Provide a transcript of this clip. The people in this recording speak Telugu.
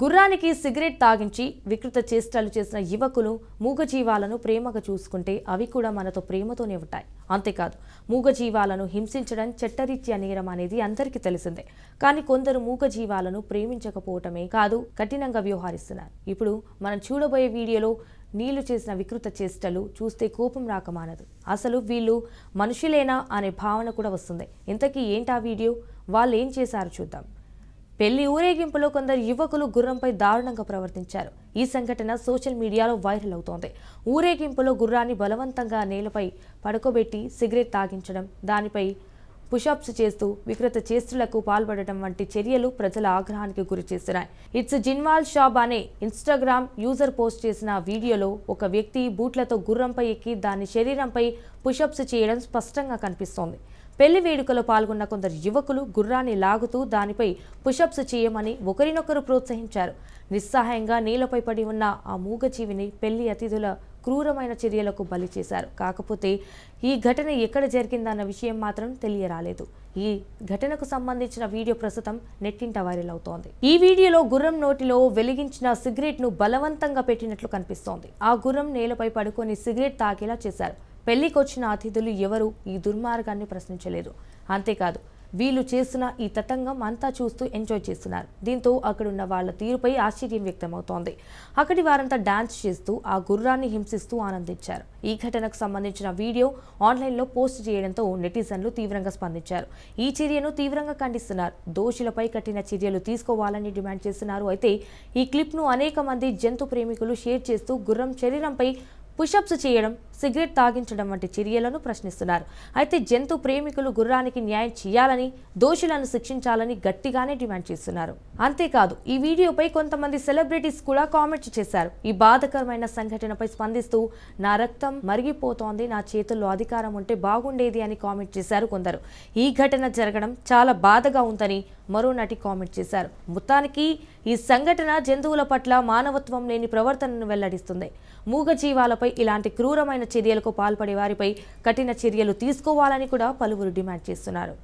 గుర్రానికి సిగరెట్ తాగించి వికృత చేష్టలు చేసిన యువకులు మూగజీవాలను ప్రేమగా చూసుకుంటే అవి కూడా మనతో ప్రేమతోనే ఉంటాయి. అంతేకాదు మూగజీవాలను హింసించడం చట్టరీత్యా నేరం అనేది అందరికీ తెలిసిందే. కానీ కొందరు మూగజీవాలను ప్రేమించకపోవటమే కాదు కఠినంగా వ్యవహరిస్తున్నారు. ఇప్పుడు మనం చూడబోయే వీడియోలో నీళ్ళు చేసిన వికృత చేష్టలు చూస్తే కోపం రాక మానదు. అసలు వీళ్ళు మనుషులేనా అనే భావన కూడా వస్తుంది. ఇంతకీ ఏంటా వీడియో? వాళ్ళు ఏం చేశారు చూద్దాం. పెళ్ళి ఊరేగింపులో కొందరు యువకులు గుర్రంపై దారుణంగా ప్రవర్తించారు. ఈ సంఘటన సోషల్ మీడియాలో వైరల్ అవుతోంది. ఊరేగింపులో గుర్రాన్ని బలవంతంగా నేలపై పడుకోబెట్టి సిగరెట్ తాగించడం దానిపై పుషప్స్ చేస్తూ వికృత చేస్తులకు పాల్పడటం వంటి చర్యలు ప్రజల ఆగ్రహానికి గురి చేస్తున్నాయి. ఇట్స్ జిన్వాల్ షాబ్ అనే ఇన్స్టాగ్రామ్ యూజర్ పోస్ట్ చేసిన వీడియోలో ఒక వ్యక్తి బూట్లతో గుర్రంపై ఎక్కి దాని శరీరంపై పుషప్స్ చేయడం స్పష్టంగా కనిపిస్తోంది. పెళ్ళి వేడుకలో పాల్గొన్న కొందరు యువకులు గుర్రాన్ని లాగుతూ దానిపై పుషప్స్ చేయమని ఒకరినొకరు ప్రోత్సహించారు. నిస్సహాయంగా నీళ్ళపై పడి ఉన్న ఆ మూగజీవిని పెళ్ళి అతిథుల క్రూరమైన చర్యలకు బలి చేశారు. కాకపోతే ఈ ఘటన ఎక్కడ జరిగిందన్న విషయం మాత్రం తెలియరాలేదు. ఈ ఘటనకు సంబంధించిన వీడియో ప్రస్తుతం నెట్టింట వైరల్ అవుతోంది. ఈ వీడియోలో గుర్రం నోటిలో వెలిగించిన సిగరెట్ను బలవంతంగా పెట్టినట్లు కనిపిస్తోంది. ఆ గుర్రం నేలపై పడుకొని సిగరెట్ తాగేలా చేశారు. పెళ్ళికొచ్చిన అతిథులు ఎవరు ఈ దుర్మార్గాన్ని ప్రశ్నించలేదు. అంతేకాదు వీళ్ళు చేస్తున్న ఈ తతంగం అంతా చూస్తూ ఎంజాయ్ చేస్తున్నారు. దీంతో అక్కడున్న వాళ్ళ తీరుపై ఆశ్చర్యం వ్యక్తమవుతోంది. అక్కడి వారంతా డాన్స్ చేస్తూ ఆ గుర్రాన్ని హింసిస్తూ ఆనందించారు. ఈ ఘటనకు సంబంధించిన వీడియో ఆన్లైన్లో పోస్ట్ చేయడంతో నెటిజన్లు తీవ్రంగా స్పందించారు. ఈ చర్యను తీవ్రంగా ఖండిస్తున్నారు. దోషులపై కఠిన చర్యలు తీసుకోవాలని డిమాండ్ చేస్తున్నారు. అయితే ఈ క్లిప్ను అనేక మంది జంతు ప్రేమికులు షేర్ చేస్తూ గుర్రం శరీరంపై పుషప్స్ చేయడం సిగరెట్ తాగించడం వంటి చర్యలను ప్రశ్నిస్తున్నారు. అయితే జంతు ప్రేమికులు గుర్రానికి న్యాయం చేయాలని దోషులను శిక్షించాలని గట్టిగానే డిమాండ్ చేస్తున్నారు. అంతేకాదు ఈ వీడియోపై కొంతమంది సెలబ్రిటీస్ కూడా కామెంట్స్ చేశారు. ఈ బాధకరమైన సంఘటనపై స్పందిస్తూ నా రక్తం మరిగిపోతోంది నా చేతుల్లో అధికారం ఉంటే బాగుండేది అని కామెంట్ చేశారు కొందరు. ఈ ఘటన జరగడం చాలా బాధగా ఉందని మరో నటి కామెంట్ చేశారు. మొత్తానికి ఈ సంఘటన జంతువుల పట్ల మానవత్వం లేని ప్రవర్తనను వెల్లడిస్తుంది. మూగజీవాలపై ఇలాంటి క్రూరమైన చర్యలకు పాల్పడే వారిపై కఠిన చర్యలు తీసుకోవాలని కూడా పలువురు డిమాండ్ చేస్తున్నారు.